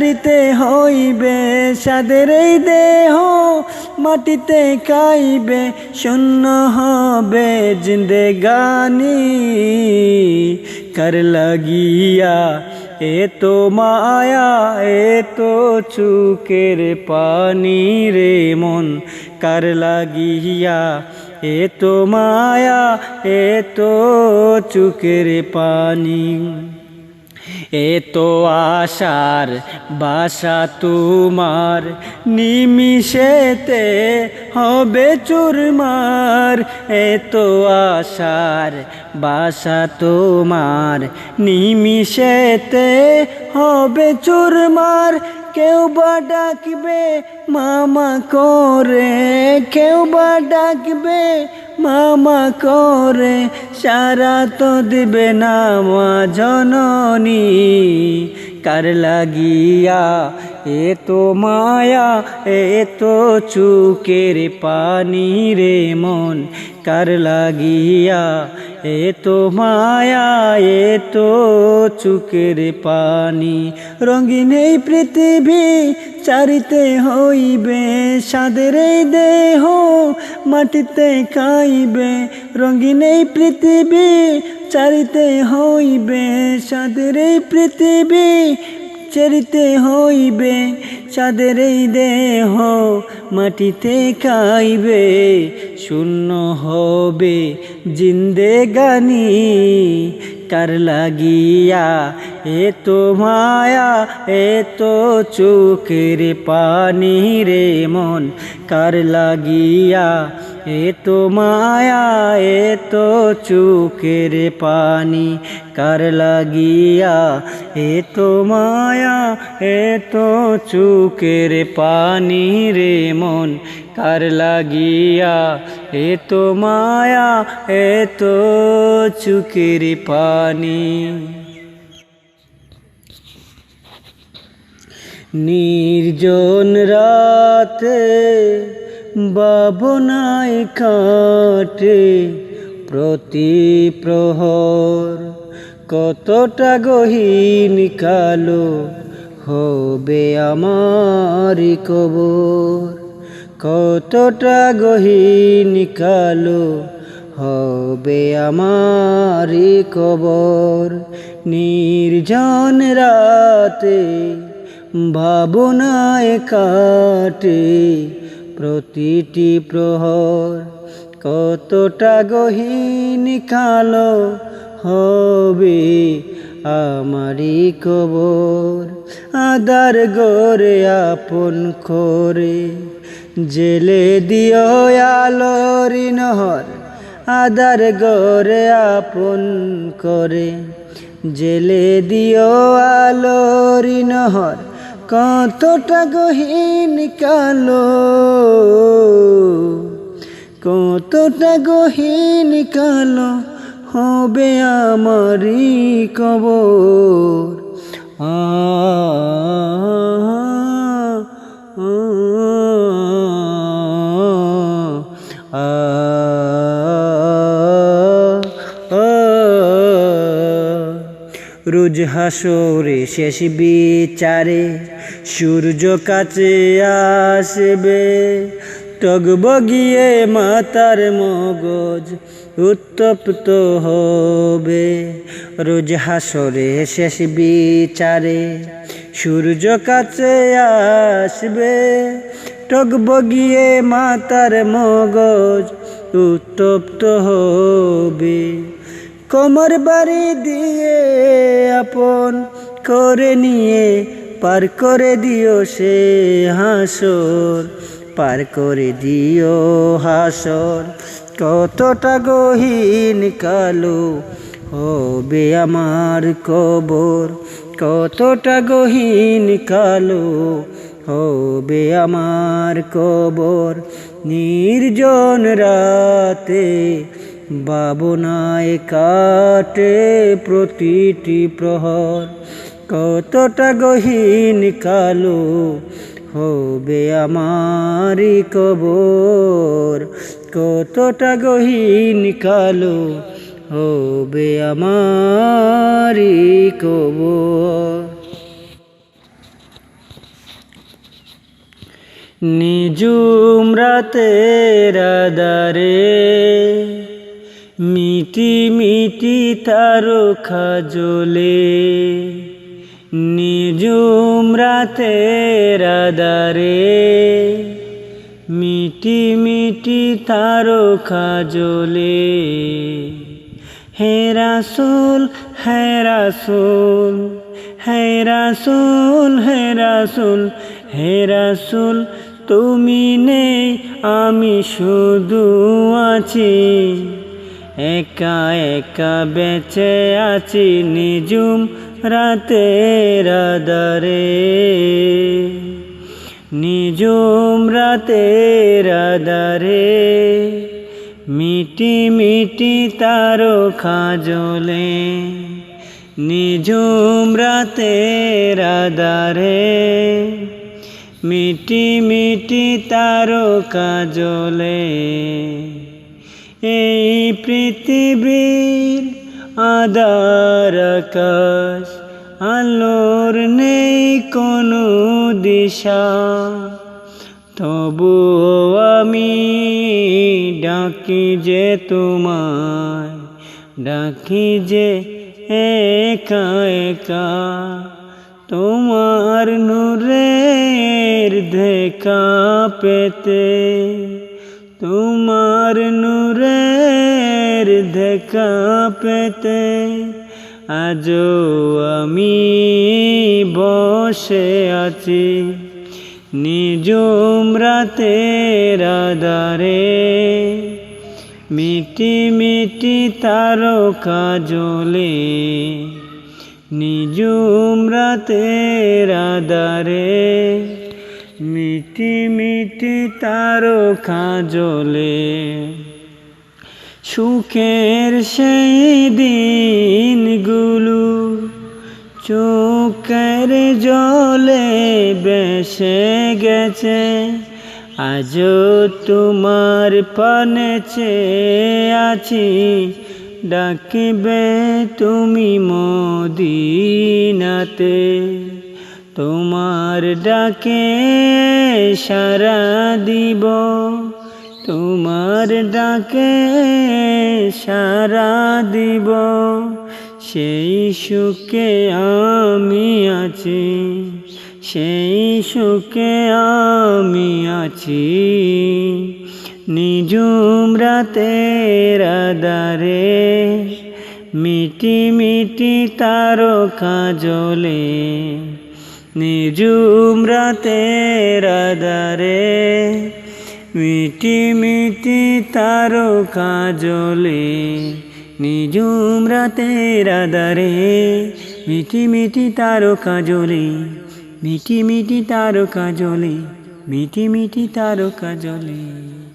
দিতে হইবে, সাদের এই দেহ মাটিতে কাইবে শূন্য হবে জিন্দেগানি। কর লাগিয়া এ তো মায়া, এ তো চুকের পানি রে মন। কার লাগিয়া এ তো মায়া, এ তো চুকের পানি। এ তো আশার বাসা তোমার নিমিশেতে হবে চুরমার। এ তো আশার বাসা তোমার নিমিশেতে হবে চুরমার। কেউ বা ডাকবে মামা করে, কেউ বা ডাকবে মামা করে, সারা তো দিবে না মা জননী। কার লাগিয়া এ তো মায়া, এ তো চুকের পানি রে মন। কার লাগিয়া এ তো মায়া, এ তো চুকের পানি। রঙিন এই পৃথিবী চারিতে হইবে সাদের দেহ মাটিতে খাইবে। রঙিন এই পৃথিবী চারিতে হইবে সাদের পৃথিবী চরিতে হইবে, চাঁদের এই দেহ মাটিতে খাইবে, শূন্য হবে জিন্দেগানি কার লাগিয়া এ তো মায়া এ তো চোখের পানি রে মন, কার লাগিয়া এ তো মায়া, এ তো চোখের পানি, কার লাগিয়া? এ তো মায়া, এ তো চোখের পানি রে মন, কার লাগিয়া? এ তো মায়া, এ তো চুকের পানি। নির্জন রাতে বাবনায় কাটে প্রতি প্রহর। কতটা গহীন কালো হবে আমার কবর। কতটা গহীন কালো হবে আমার কবর। নির্জন রাতে ভাবনায় কাটে প্রতিটি প্রহর কতটা গহীন কালো হবে আমারই কবর। আদার গরে আপন করে জেলে দিও আলোর নহর। আদার গরে আপন করে জেলে দিও আলোর নহর। কতটা গহীন কালো। কতটা গহীন কালো হবে আমারই কবর। আ রোজ হাসরে শেষ বিচারে, সূর্য কাছে আসবে। টগবগিয়ে মাতার মগজ উত্তপ্ত হবে। রোজ হাসরে শেষ বিচারে, সূর্য কাছে আসবে। টগবগিয়ে মাতার মগজ উত্তপ্ত হবে। কোমর বাড়ি দিয়ে আপন করে নিয়ে পার করে দিও সে হাসর, পার করে দিও হাসর। কতটা গহীন কালো হবে আমার কবর, কতটা গহীন কালো হবে আমার কবর। নির্জন রাতে বাবনায় কাটে প্রতিটি প্রহর। কতটা গহীন কালো হবে আমারই কবর। কতটা গহীন কালো হবে আমারই কবর। নিজুম রাতের আধারে মিটি মিটি তারকা জ্বলে। নিজুম রাতের আধারে মিটি মিটি তারকা জ্বলে। হে রাসুল হে রাসুল হে রাসুল হে রাসুল হে রাসুল, তুমি নেই, আমি শুধু আছি। একা একা বেঁচে আছি নিজুম রাতের আধারে। নিজুম রাতের আধারে। মিটি মিটি তারকা জ্বলে। নিজুম রাতের আধারে। মিটি মিটি তারকা জ্বলে। এই পৃথিবীর আদার আকাশ, আলোর নেই কোনো দিশা। তবু আমি ডাকি যে তোমায়, ডাকি যে একা একা। তোমার নূরের দেখা পেতে, তোমার নূরের দেখা পেতে আজও আমি বসে আছি। নিজুম রাতের মিটি মিটি তারকা জ্বলে। নিজুম রাতের মিটি মিটি তারকা জ্বলে। সুখের সেই দিনগুলো চোখের জলে বেসে গেছে, আজও তোমার পানে চেয়ে আছি। ডাকিবে তুমি মদিনাতে, তোমার ডাকে সারা দিব। তোমার ডাকে সারা দিব। সেই সুখে আমি আছি, সেই সুখে আমি আছি। নিজুম রাতের আধারে মিটি মিটি তারকা জ্বলে নিজুম রাতের আধারে মিটি মিটি তারকা কাজলে নিজুম রাতের আদারে মিটি মিটি তারকা কাজলে মিটি মিটি তারকা কাজলে মিটি মিটি তারকা জ্বলে।